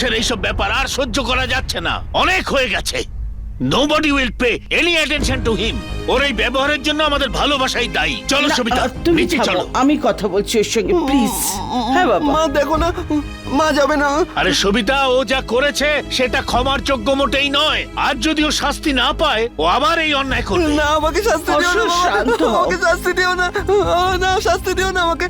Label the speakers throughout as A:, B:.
A: হর্ষের এইসব ব্যাপার আর সহ্য করা যাচ্ছে না। অনেক হয়ে গেছে। Nobody will pay any attention to him ওর এই ব্যবহারের জন্য আমাদের ভালোবাসাই দায়ী। চলো সবিতা নিচে চলো।
B: আমি কথা বলছি ওর সঙ্গে প্লিজ হ্যাঁ বাবা।
C: মা দেখো না। মা যাবে না।
A: আরে সবিতা ও যা করেছে সেটা ক্ষমার যোগ্য মোটেই নয়। আর যদি ও শাস্তি না পায় ও আবার এই অন্যায় করবে।
C: না আমাকে শাস্তি দিও না
B: শান্ত হও।
C: আমাকে শাস্তি দিও না। আহ, না শাস্তি দিও না আমাকে।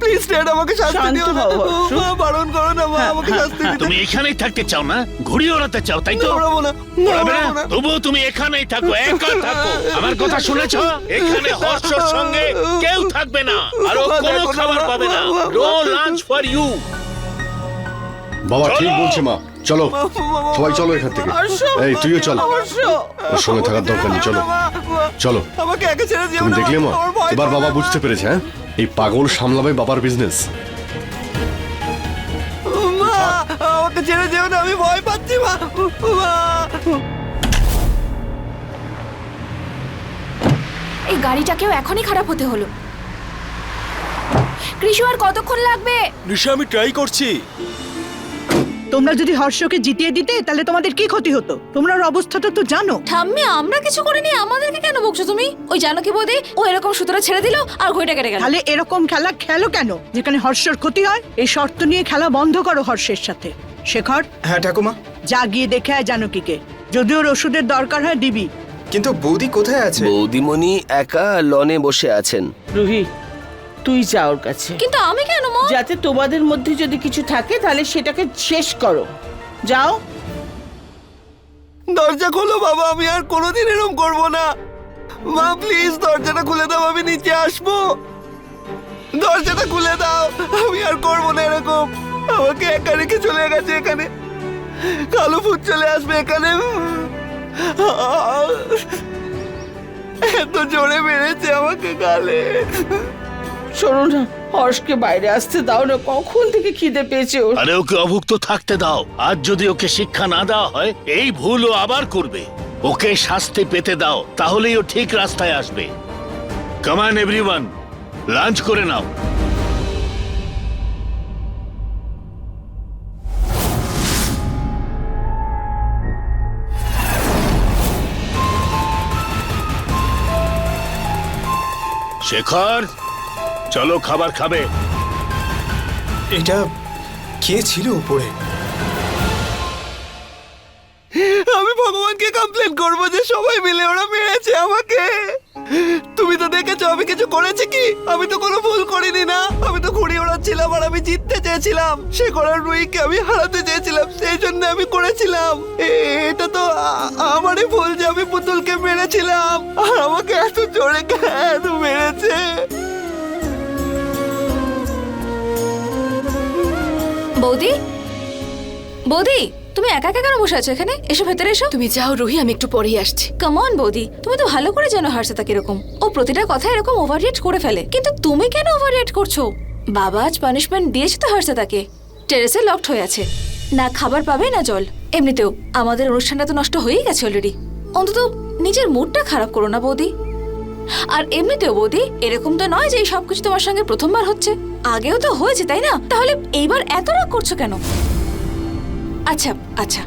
C: প্লিজ ড্যাড আমাকে শাস্তি
B: শান্ত
C: দিও না।
B: হও, অশোক।
C: মা বারণ করো না মা
B: হ্যাঁ,
C: আমাকে
B: হ্যাঁ,
C: শাস্তি দিতে।
A: তুমি এখানেই থাকতে চাও না? ঘুড়ি ওড়াতে চাও তাই তো?
C: ওড়াবো না না,
A: না। তবুও তুমি এখানেই থাকো একা থাকো। আমার কথা শুনেছ? এখানে হর্ষর সঙ্গে কেউ থাকবে না। আর ও কোনো খাবার পাবে না। নো লাঞ্চ ফর ইউ
D: বাবা ঠিক
A: চলো।
D: বলছে মা। চলো সবাই চলো এখান থেকে। এই তুইও চল। ওর সঙ্গে থাকার দরকার নেই চলো। চলো।
C: আমাকে একা ছেড়ে দিও
D: তুমি দেখলে মা? এবার বাবা বুঝতে পেরেছে হ্যাঁ? এই পাগল সামলাবে বাবার বিজনেস
C: আমাকে ছেড়ে যেও না আমি ভয় পাচ্ছি মা।
E: এই গাড়িটাকেও এখনই খারাপ হতে হলো। কৃষু আর কতক্ষণ লাগবে?
F: নিশা আমি ট্রাই করছি।
G: তোমরা যদি হর্ষকে জিতিয়ে দিতে তাহলে তোমাদের কি ক্ষতি হতো? তোমরা ওর অবস্থাটা তো জানো।
E: ঠাম্মি আমরা কিছু করিনি আমাদেরকে কেন বকছো তুমি? ওই জানো কি বৌদি? ও এরকম সুতরা ছেড়ে দিল আর ঘড়িটা কেটে গেল।
G: তাহলে এরকম খেলা খেলো কেন? যেখানে হর্ষর ক্ষতি হয় এই শর্ত নিয়ে খেলা বন্ধ করো হর্ষের সাথে। শেখর?
F: হ্যাঁ ঠাকুমা।
G: যা গিয়ে দেখে আয় জানকীকে। যদি ওর ওষুধের দরকার হয় দিবি।
F: কিন্তু বৌদি কোথায় আছে?
H: বৌদিমণি একা লনে বসে আছেন।
B: রুহি তুই যা ওর কাছে।
E: কিন্তু আমি কেন মা?
B: যাতে তোমাদের মধ্যে যদি কিছু থাকে তাহলে সেটাকে শেষ করো। যাও।
C: দরজা খোলো বাবা আমি আর কোনোদিন এরকম করব না। মা প্লিজ দরজাটা খুলে দাও আমি নিচে আসব। দরজাটা খুলে দাও আমি আর করব না এরকম। আমাকে একা রেখে চলে গেছে এখানে। কালো ভূত চলে আসবে এখানে। এত জোরে মেরেছে আমাকে গালে।
B: শোনো না, হর্ষকে বাইরে আসতে দাও না, কখন থেকে খিদে পেয়েছে
A: আরে ওকে অভুক্ত থাকতে দাও যদি ওকে শিক্ষা না দেওয়া হয়, এই ভুল ও আবার করবে। ওকে শাস্তি পেতে দাও, তাহলেই ও ঠিক রাস্তায় আসবে। এভরিওয়ান লাঞ্চ করে নাও। শেখর? চলো খাবার খাবে।
F: এটা কে ছিল উপরে?
C: আমি ভগবানকে কমপ্লেন করব যে সবাই মিলে ওরা মেরেছে আমাকে। তুমি তো দেখেছ আমি কিছু করেছি কি? আমি তো কোনো ভুল করিনি না। আমি তো ঘুড়ি ওড়াচ্ছিলাম আর আমি জিততে চেয়েছিলাম। সে করার রুইকে আমি হারাতে চেয়েছিলাম সেই জন্য আমি করেছিলাম। এটা তো আমারই ভুল যে আমি পুতুলকে মেরেছিলাম। আর আমাকে
E: বৌদি তুমি একা একা কেন বসে আছো এখানে? এসো ভেতরে এসো।
I: তুমি যাও রুহি আমি একটু পরেই আসছি।
E: কামন বৌদি তুমি তো ভালো করে জানো হার্ষতা কীরকম। ও প্রতিটা কথা এরকম ওভাররিয়েক্ট করে ফেলে। কিন্তু তুমি কেন ওভাররিয়েক্ট করছ? বাবা আজ পানিশমেন্ট দিয়েছে তো হার্ষতাকে টেরেসে লকড হয়ে আছে। না খাবার পাবে না জল। এমনিতেও আমাদের অনুষ্ঠানটা তো নষ্ট হয়েই গেছে অলরেডি অন্তত নিজের মুডটা খারাপ করো না বৌদি। আর এমনিতেও বৌদি এরকম তো নয় যে এই সবকিছু তোমার সঙ্গে প্রথমবার হচ্ছে। আগেও তো হয়েছে তাই না? তাহলে এইবার এত রাগ করছ কেন? আচ্ছা আচ্ছা।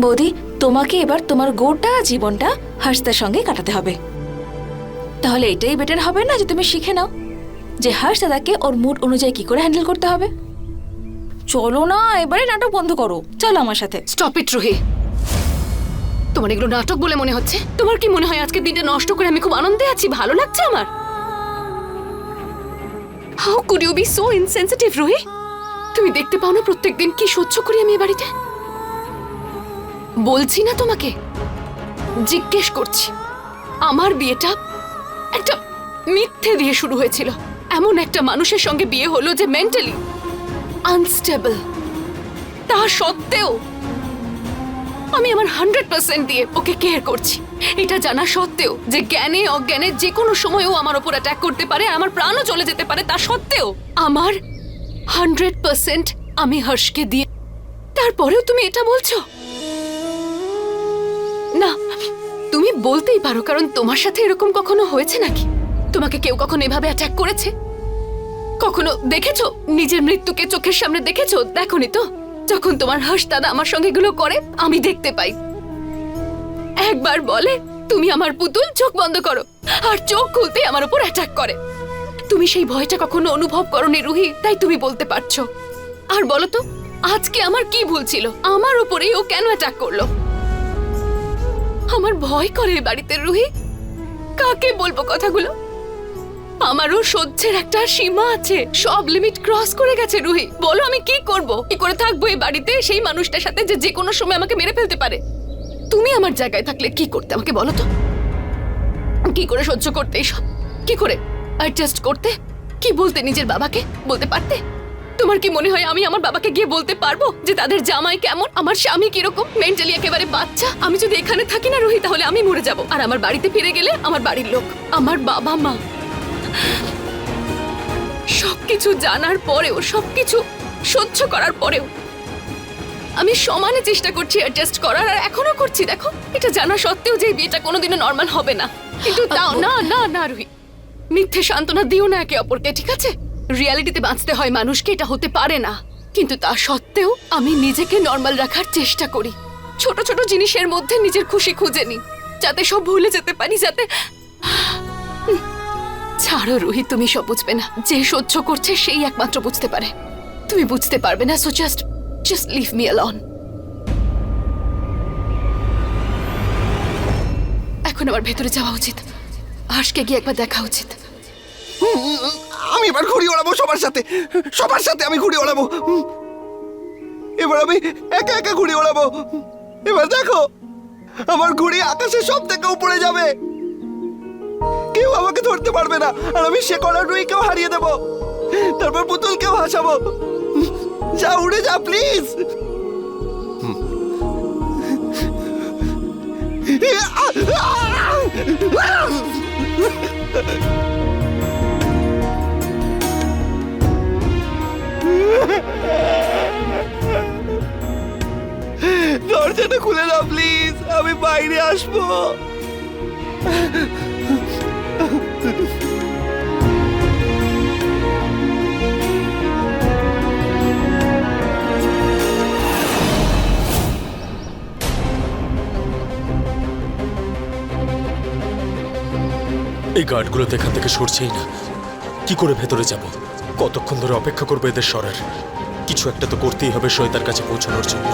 E: বৌদি, তোমাকে এবার তোমার গোটা জীবনটা হর্ষদার সঙ্গে কাটাতে হবে। তাহলে এটাই বেটার হবে না যে তুমি শিখে নাও যে হর্ষ দাদাকে ওর মুড অনুযায়ী কি করে হ্যান্ডেল করতে হবে। চলো না, এবারে নাটক বন্ধ করো। চলো আমার সাথে।
I: Stop it Ruhi. তোমার এগুলো নাটক বলে মনে হচ্ছে? তোমার কি মনে হয় আজকের দিনটা নষ্ট করে আমি খুব আনন্দে আছি? ভালো লাগছে আমার? How could you be so insensitive Ruhi? তুমি দেখতে পাও না প্রত্যেকদিন কি সহ্য করি আমি এ বাড়িতে? বলছি না তোমাকে। জিজ্ঞেস করছি। আমার বিয়েটা একটা মিথ্যে দিয়ে শুরু হয়েছিল। এমন একটা মানুষের সঙ্গে বিয়ে হলো যে মেন্টালি আনস্টেবল তা সত্ত্বেও আমি আমার হান্ড্রেড পার্সেন্ট দিয়ে ওকে কেয়ার করছি। এটা জানা সত্ত্বেও যে জ্ঞানে, অজ্ঞানে যে কোনো সময়ও আমার ওপর অ্যাটাক করতে পারে, আমার প্রাণও চলে যেতে পারে তা সত্ত্বেও আমার হান্ড্রেড পার্সেন্ট আমি হর্ষকে দিয়ে তারপরেও তুমি এটা বলছো? না, তুমি বলতেই পারো, কারণ তোমার সাথে এরকম কখনো হয়েছে নাকি? তোমাকে কেউ কখনো এভাবে অ্যাটাক করেছে? কখনো দেখেছ? নিজের মৃত্যুকে চোখের সামনে দেখেছ? দেখোনি তো? যখন তোমার হাস দাদা আমার সঙ্গে এগুলো করে, আমি দেখতে পাই। একবার বলে, তুমি আমার পুতুল, চোখ বন্ধ করো। আর চোখ খুলতে আমার উপর অ্যাটাক করে। তুমি সেই ভয়টা কখনো অনুভব করনি, রুহি, তাই তুমি বলতে পারছ। আর বলো তো আজকে আমার কি ভুল ছিল? আমার উপরেই ও কেন অ্যাটাক করল? আমার ভয় করে বাড়িতে, রুহি। কাকে বলব কথাগুলো? আমারও সহ্যের একটা সীমা আছে। সব লিমিট ক্রস করে গেছে, রুহি। বলো আমি কি করব? কি করে থাকব এই বাড়িতে? সেই মানুষটার সাথে যে যে কোনো সময় আমাকে মেরে ফেলতে পারে। তুমি আমার জায়গায় থাকলে কি করতে? আমাকে বলো তো। কি করে সহ্য করতে এইসব কি করে? অ্যাডজাস্ট করতে? কি বলতে নিজের বাবাকে? বলতে পারতে? তোমার কি মনে হয় আমি আমার বাবাকে গিয়ে বলতে পারব যে তাদের জামাই কেমন? আমার স্বামী কীরকম? মেন্টালি একেবারে বাচ্চা। আমি যদি এখানে থাকি না রোহিত তাহলে আমি মরে যাব। আর আমার বাড়িতে ফিরে গেলে আমার বাড়ির লোক আমার বাবা মা। সবকিছু জানার পরেও সবকিছু সহ্য করার পরেও আমি সমানে চেষ্টা করছি অ্যাডজাস্ট করার আর এখনও করছি দেখো। এটা জানা সত্ত্বেও যে বিয়েটা কোনোদিনও নর্মাল হবে না। কিন্তু তাও না না না রুহি মিথ্যে সান্ত্বনা দিও না একে অপরকে, ঠিক আছে? রিয়ালিটিতে বাঁচতে হয় মানুষকে, এটা হতে পারে না। কিন্তু তা সত্ত্বেও আমি নিজেকে নর্মাল রাখার চেষ্টা করি। ছোট ছোট জিনিসের মধ্যে নিজের খুশি খুঁজে নিই, যাতে সব ভুলে যেতে পারি, যাতে ছাড়ো রুহি, তুমি সব বুঝবে না। যে সহ্য করছে, সেই একমাত্র বুঝতে পারে। তুমি বুঝতে পারবে না so just just leave me alone এখন আমার ভেতরে যাওয়া উচিত। আশকে গিয়ে একবার দেখা উচিত।
C: আমি এবার ঘুড়ি ওড়াবো সবার সাথে। সবার সাথে আমি ঘুড়ি ওড়াবো। এবার আমি একা একা ঘুড়ি ওড়াবো। এবার দেখো, আমার ঘুড়ি আকাশে সব থেকে উপরে যাবে। কেউ আমাকে ধরতে পারবে না, আর আমি সে কলার রুইকেও হারিয়ে দেবো। তারপর পুতুলকেও হাসাবো যা উড়ে যা, প্লিজ। দরজাটা খুলে দাও প্লিজ আমি বাইরে আসব।
F: এই গার্ডগুলো তো এখান থেকে সরছেই না। কি করে ভেতরে যাব? কতক্ষণ ধরে অপেক্ষা করব এদের সরার? কিছু একটা তো করতেই হবে শ্বেতার কাছে পৌঁছানোর জন্য।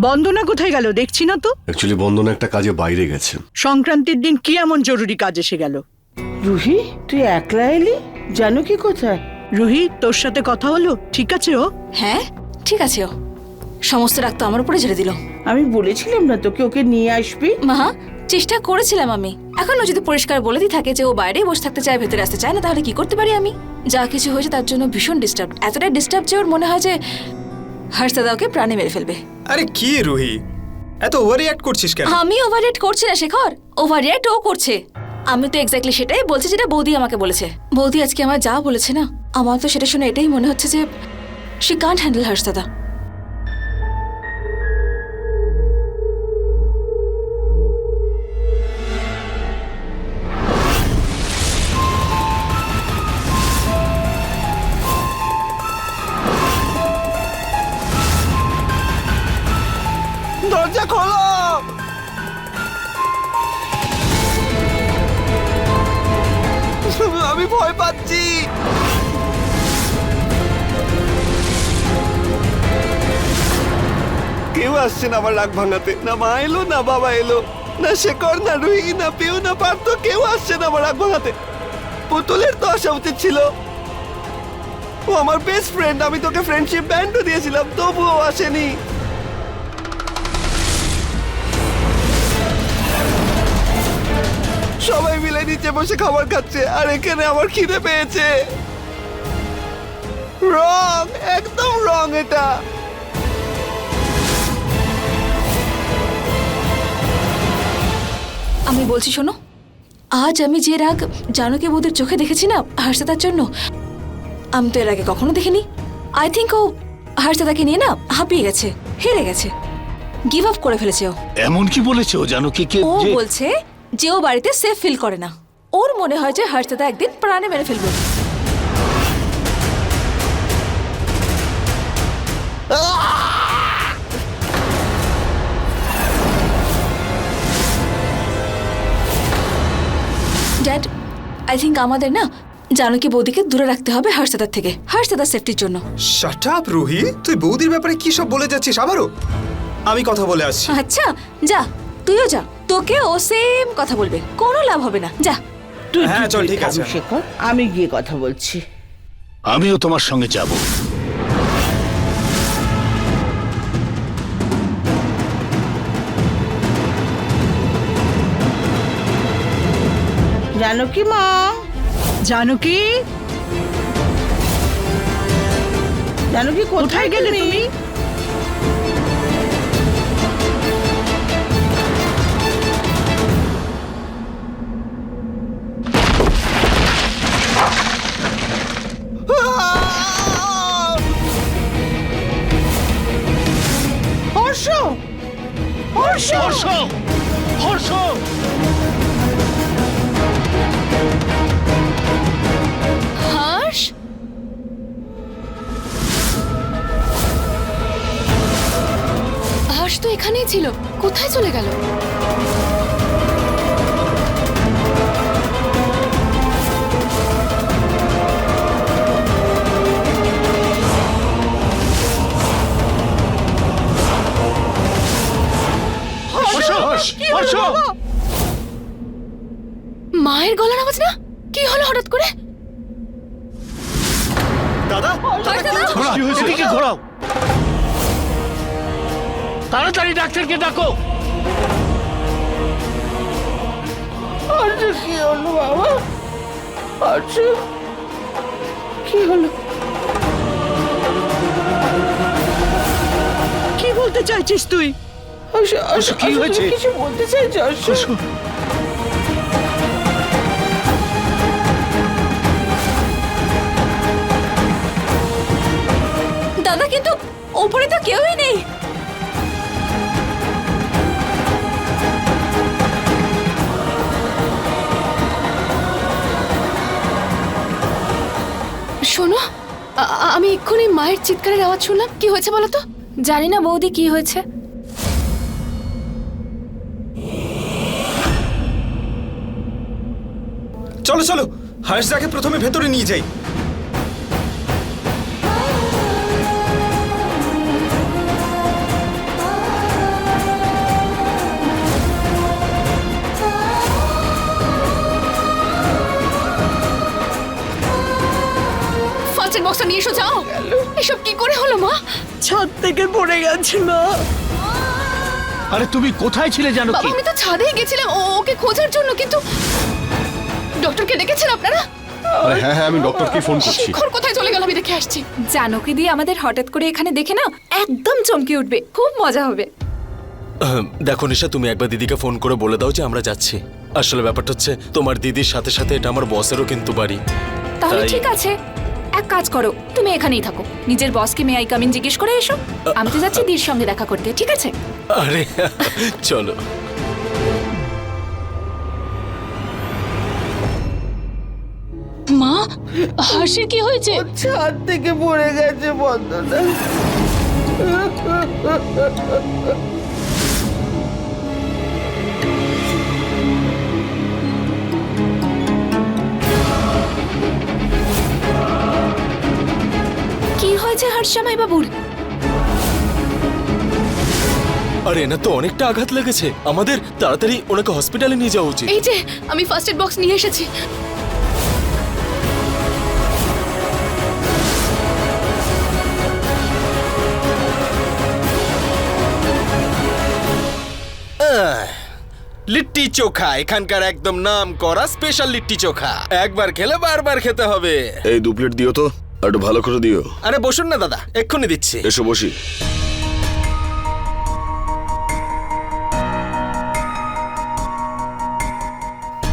G: বন্দনা কোথায় গেল? দেখছি না তো।
D: অ্যাকচুয়ালি বন্দনা একটা কাজে বাইরে গেছে।
G: সংক্রান্তির দিন কি এমন জরুরি কাজ এসে গেল?
B: রুহি তুই একলা এলি? জানো কি কোথায়?
G: রুহি তোর সাথে কথা হলো? ঠিক আছে ও?
E: হ্যাঁ ঠিক আছে ও। সমস্ত রাগ তো আমার উপরে ছেড়ে দিল।
B: আমি বলেছিলাম না তোকে ওকে নিয়ে আসবি।
E: মা চেষ্টা করেছিলাম আমি। এখন ও যদি পরিষ্কার বলে দিয়ে থাকে যে ও বাইরেই বসে থাকতে চায় ভেতরে আসতে চায় না তাহলে কি করতে পারি আমি? যা কিছু হয়েছে তার জন্য ভীষণ ডিস্টার্ব এতটাই ডিস্টার্ব যে ওর মনে হয় যে হর্ষদা ওকে প্রাণে মেরে ফেলবে।
F: আরে কি রুহি? এত ওভারঅ্যাক্ট করছিস কেন?
E: আমি ওভাররেট করছি না শেখর। ওভাররিয়েক্ট ও করছে। আমি তো এক্স্যাক্টলি সেটাই বলছি যেটা বৌদি আমাকে বলেছে। বৌদি আজকে আমার যা বলেছে না আমার তো সেটা শুনে এটাই মনে হচ্ছে যে শি কান্ট হ্যান্ডেল হর্ষদা
C: দরজা খোলো। আমি ভয় পাচ্ছি। কেউ আসছে না আমার রাগ ভাঙাতে। না মা এলো, না বাবা এলো। না শেখর, না রুহি, না পিউ, না পার্থ, কেউ আসছে না আমার রাগ ভাঙাতে। পুতুলের তো আসা উচিত ছিল। ও আমার বেস্ট ফ্রেন্ড আমি তোকে ফ্রেন্ডশিপ ব্যান্ডও দিয়েছিলাম, তবুও আসেনি। সবাই মিলে নিচে বসে খাবার খাচ্ছে আর এখানে আমার খিদে পেয়েছে। রং একদম রং এটা।
E: আমি বলছি শোনো আজ আমি যে রাগ জানকী বোধের চোখে দেখেছি না হর্ষদার জন্য আমি তো এর আগে কখনো দেখিনি। আই থিঙ্ক ও হর্ষদাকে নিয়ে না হাঁপিয়ে গেছে হেরে গেছে। গিভ আপ করে ফেলেছে ও।
A: এমন কি বলেছে ও জানো কি কে
E: ও বলছে যে ও বাড়িতে সেফ ফিল করে না। ওর মনে হয় যে হর্ষদা একদিন প্রাণে মেরে ফেলবে। ড্যাড আই থিঙ্ক আমাদের না জানকী বৌদিকে দূরে রাখতে হবে হর্ষদার থেকে হর্ষদার সেফটির জন্য।
C: Shut up Ruhi. তুই বৌদির ব্যাপারে কি সব বলে যাচ্ছিস? আবারও। আমি কথা বলে আসছি।
E: আচ্ছা যা। তুইও যা তোকে ও সেম কথা বলবে কোনো লাভ হবে না। যা।
B: তুই
C: হ্যাঁ, চল, ঠিক আছে।
B: শেখর আমি গিয়ে কথা বলছি।
G: আমিও তোমার সঙ্গে যাব।
B: জানো কি মা।
A: জানো কি
B: জানো কি
A: কোথায় গেলে তুমি?
I: ছিল? কোথায় চলে গেল?
G: তাড়াতাড়ি ডাক্তারকে ডাকো।
B: কি হলো বাবা? কি হলো?
A: কি বলতে চাইছিস তুই?
G: কি হয়েছে?
B: কিছু বলতে চাইছো? হর্ষ
G: হর্ষ
E: দাদা কিন্তু ওপরে তো কেউই নেই।
I: শোনো আমি এক্ষুনি মায়ের চিৎকারের আওয়াজ শুনলাম। কি হয়েছে বলো তো?
E: জানি না বৌদি কি হয়েছে?
C: চলো চলো। হার্ষদাকে প্রথমে ভেতরে নিয়ে যাই।
I: ফাঁচের বক্সটা নিয়ে এসো যাও। এসব কি করে হলো মা?
A: ছাদ থেকে পড়ে গেছিল
G: আরে তুমি কোথায় ছিলে জানো
I: বাবা
G: কি?
I: আমি তো ছাদেই গেছিলাম ও ওকে খোঁজার জন্য কিন্তু ডক্টরকে ডেকেছেন আপনারা?
D: আরে হ্যাঁ হ্যাঁ আমি ডক্টরকে ফোন করছি।
I: শিখর কোথায় চলে গেল আমি দেখে আসছি।
E: জানকী দিয়ে আমাদের হঠাৎ করে এখানে দেখে না একদম চমকে উঠবে খুব মজা হবে।
F: আহম, দেখো নিশা তুমি একবার দিদিকে ফোন করে বলে দাও যে আমরা যাচ্ছি। আসলে ব্যাপারটা হচ্ছে তোমার দিদির সাথে সাথে এটা আমার বসেরও কিন্তু বাড়ি।
E: তাহলে
F: তাই-
E: ঠিক আছে। এক কাজ করো তুমি এখানেই থাকো। নিজের বসকে মে আই কামিন জিজ্ঞেস করে এসো? আমি তো যাচ্ছি দির সঙ্গে দেখা করতে ঠিক আছে?
F: আরে চলো।
I: মা হাসির কি হয়েছে?
B: ছাদ থেকে পড়ে গেছে বন্ধনা
E: হয়েছে হর্ষামাই বাবুর।
F: আরে এনার তো অনেকটা আঘাত লেগেছে। আমাদের তাড়াতাড়ি ওনাকে হসপিটালে নিয়ে যাওয়া উচিত।
I: এই যে আমি ফার্স্ট এড বক্স নিয়ে এসেছি।
J: লিট্টি চোখা এখানকার একদম নাম করা স্পেশাল লিট্টি চোখা। একবার খেলে বারবার খেতে হবে।
K: এই দু প্লেট দিও তো। একটু ভালো করে দিও।
J: আরে বসুন না দাদা। এক্ষুনি দিচ্ছি।
K: এসো বসি।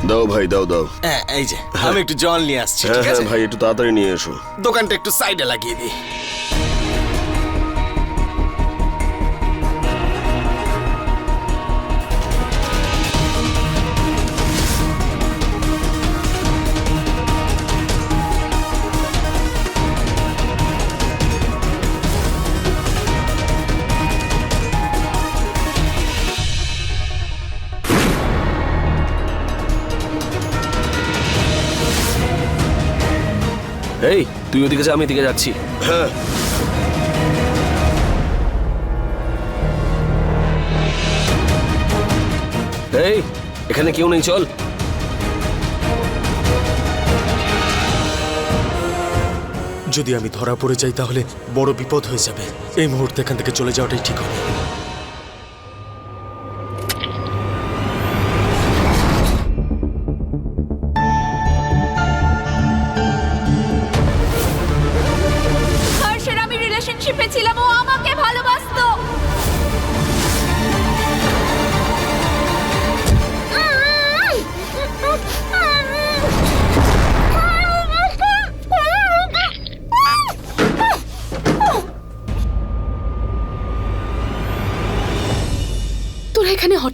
K: দাও ভাই দাও দাও।
J: হ্যাঁ এই যে আমি একটু জল নিয়ে আসছি
K: হ্যাঁ
J: ঠিক
K: হ্যাঁ
J: আছে?
K: ভাই একটু তাড়াতাড়ি নিয়ে এসো।
J: দোকানটা একটু সাইডে লাগিয়ে দিই।
H: তুই ওদিকে যা আমি এদিকে যাচ্ছি। হ্যাঁ। এই এখানে কেউ নেই চল।
F: যদি আমি ধরা পড়ে যাই তাহলে বড় বিপদ হয়ে যাবে। এই মুহূর্তে এখান থেকে চলে যাওয়াটাই ঠিক হবে।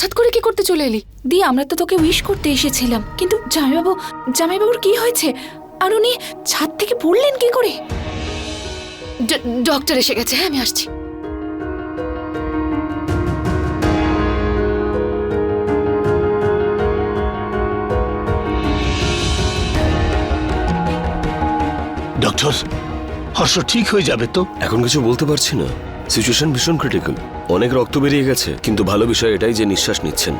I: হঠাৎ করে কি করতে চলে এলি?
E: দি আমরা তো তোকে উইশ করতে এসেছিলাম। কিন্তু জামাইবাবু জামাইবাবুর কি হয়েছে? আর উনি ছাদ থেকে পড়লেন কি করে?
I: ডক্টর এসে গেছে হ্যাঁ আমি আসছি।
A: ডক্টর হর্ষ ঠিক হয়ে যাবে তো?
H: এখন কিছু বলতে পারছি না। সিচুয়েশন ভীষণ ক্রিটিক্যাল অনেক রক্ত বেরিয়ে গেছে কিন্তু ভালো বিষয় এটাই যে নিঃশ্বাস নিচ্ছেন।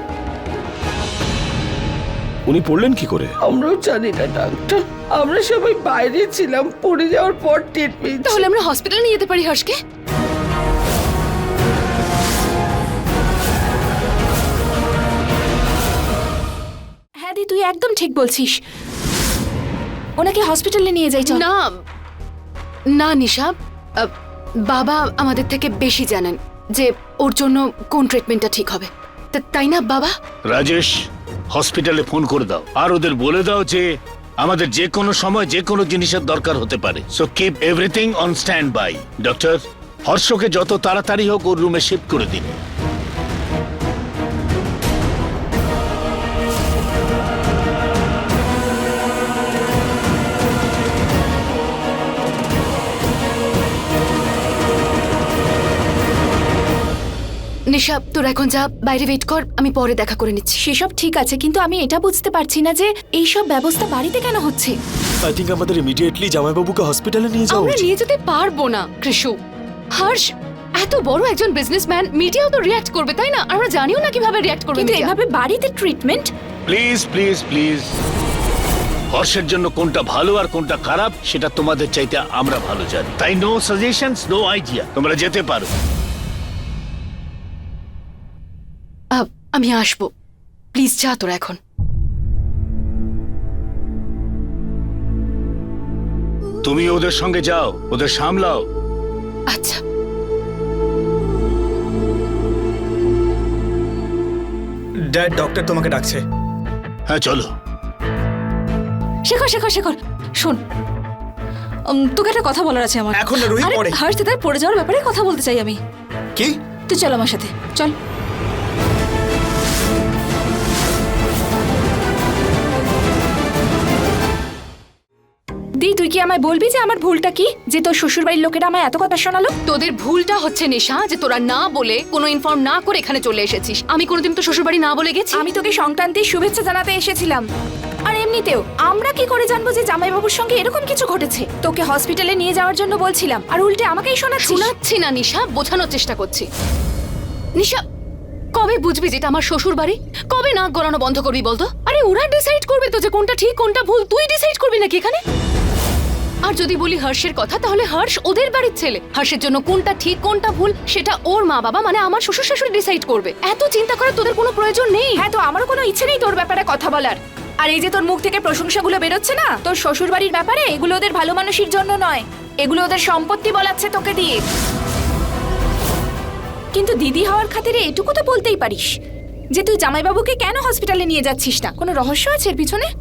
H: উনি পড়লেন কি করে?
B: আমরাও জানি না ডাক্তার। আমরা সবাই বাইরে ছিলাম পড়ে যাওয়ার পর টের পেয়েছি
I: তাহলে আমরা হসপিটালে নিয়ে যেতে পারি হর্ষকে?
E: হ্যাঁ দি তুই একদম ঠিক বলছিস। ওনাকে হসপিটালে নিয়ে যাই চল।
I: না না নিশা। আহ, বাবা আমাদের থেকে বেশি জানেন। যে ওর জন্য কোন ট্রিটমেন্টটা ঠিক হবে। তাই না, বাবা?
A: রাজেশ হসপিটালে ফোন করে দাও। আর ওদের বলে দাও যে, আমাদের যে কোনো সময় যে কোনো জিনিসের দরকার হতে পারে। So keep everything on standby doctor হর্ষকে যত তাড়াতাড়ি হোক ওর রুমে শিফট করে দিন।
I: নিশা তোর এখন যা বাইরে ওয়েট কর আমি পরে দেখা করে নিচ্ছি।
E: সেসব ঠিক আছে কিন্তু আমি এটা বুঝতে পারছি না যে এইসব ব্যবস্থা বাড়িতে কেন হচ্ছে।
F: আই থিঙ্ক আমাদের ইমিডিয়েটলি জামাইবাবুকে হসপিটালে নিয়ে যাওয়া
I: আমরা
F: উচিত।
I: নিয়ে যেতে পারব না কৃষু। হর্ষ এত বড় একজন বিজনেসম্যান মিডিয়াও তো রিয়াক্ট করবে তাই না? আমরা জানিও না কীভাবে রিয়াক্ট করবে
E: কিন্তু
I: media।
E: এভাবে বাড়িতে ট্রিটমেন্ট
A: প্লিজ প্লিজ প্লিজ হর্ষের জন্য কোনটা ভালো আর কোনটা খারাপ সেটা তোমাদের চাইতে আমরা ভালো জানি। তাই নো সাজেশনস নো আইডিয়া তোমরা যেতে পারো।
I: আমি আসব। প্লিজ যা তোরা এখন।
A: তুমি ওদের সঙ্গে যাও ওদের সামলাও।
I: আচ্ছা।
C: ড্যাড ডক্টর তোমাকে ডাকছে।
A: হ্যাঁ চলো।
E: শেখর শেখর শেখর শোন। উম, তোকে একটা কথা বলার আছে আমার।
C: এখন না, রোহিত
E: আরে,
C: পরে।
E: হর্ষ পড়ে যাওয়ার ব্যাপারে কথা বলতে চাই আমি।
C: কি?
E: তুই চল আমার সাথে চল। দি তুই কি আমায় বলবি যে আমার ভুলটা কি? যে তোর শ্বশুর বাড়ির লোকেরা আমায় এত কথা শোনালো?
I: তোদের ভুলটা হচ্ছে নেশা যে তোরা না বলে কোনো ইনফর্ম না করে এখানে চলে এসেছিস। আমি কোনোদিন তো শ্বশুরবাড়ি না বলে গেছি।
E: আমি তোকে সংক্রান্তির শুভেচ্ছা জানাতে এসেছিলাম। আর এমনিতেও আমরা কি করে জানব যে জামাইবাবুর সঙ্গে এরকম কিছু ঘটেছে? তোকে হসপিটালে নিয়ে যাওয়ার জন্য বলছিলাম আর উল্টে আমাকেই শোনাচ্ছিস।
I: শোনাচ্ছি না নিশা বোঝানোর চেষ্টা করছি। নিশা কবে বুঝবি যেটা আমার শ্বশুর বাড়ি কবে নাক গলানো বন্ধ করবি বলতো? আরে ওরা ডিসাইড করবে তো যে কোনটা ঠিক কোনটা ভুল। তুই ডিসাইড করবি নাকি এখানে? আর যদি বলি হর্ষের কথা, তাহলে হর্ষ ওদের বাড়ির ছেলে। হর্ষের জন্য কোনটা ঠিক, কোনটা ভুল, সেটা ওর মা বাবা মানে আমার শ্বশুর শাশুড়ি ডিসাইড করবে। এত চিন্তা করার তোদের কোনো প্রয়োজন নেই?
E: হ্যাঁ তো আমারও কোনো ইচ্ছে নেই তোর ব্যাপারে কথা বলার। আর এই যে তোর মুখ থেকে প্রশংসাগুলো বেরোচ্ছে না? তোর শ্বশুর বাড়ির ব্যাপারে এগুলো ওদের ভালো মানুষের জন্য নয়। এগুলো ওদের সম্পত্তি বলাচ্ছে তোকে দিয়ে। কিন্তু দিদি হওয়ার খাতিরে এটুকু তো বলতেই পারিস। যে তুই জামাইবাবুকে কেন হসপিটালে নিয়ে যাচ্ছিস না কোনো রহস্য আছে এর পিছনে?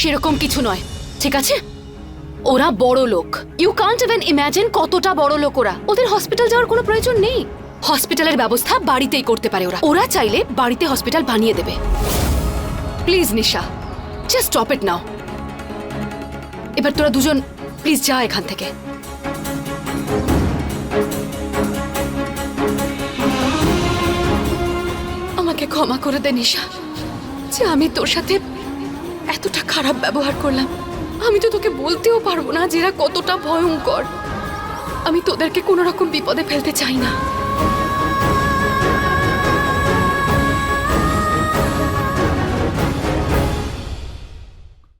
I: সেরকম কিছু নয়, ঠিক আছে? ওরা বড় লোক। ইউ কান্ট ইভেন ইম্যাজিন কতটা বড় লোক ওরা। ওদের হসপিটাল যাওয়ার কোনো প্রয়োজন নেই। হসপিটালের ব্যবস্থা বাড়িতেই করতে পারে ওরা। ওরা চাইলে বাড়িতে হসপিটাল বানিয়ে দেবে। Please Nisha just stop it now এবার তোরা দুজন প্লিজ যা এখান থেকে। আমাকে ক্ষমা করে দে, নিশা। যে আমি তোর সাথে এতটা খারাপ ব্যবহার করলাম। আমি তো তোকে বলতেও পারব না যে এরা কতটা ভয়ঙ্কর। আমি তোদেরকে কোনো রকম বিপদে ফেলতে চাই না।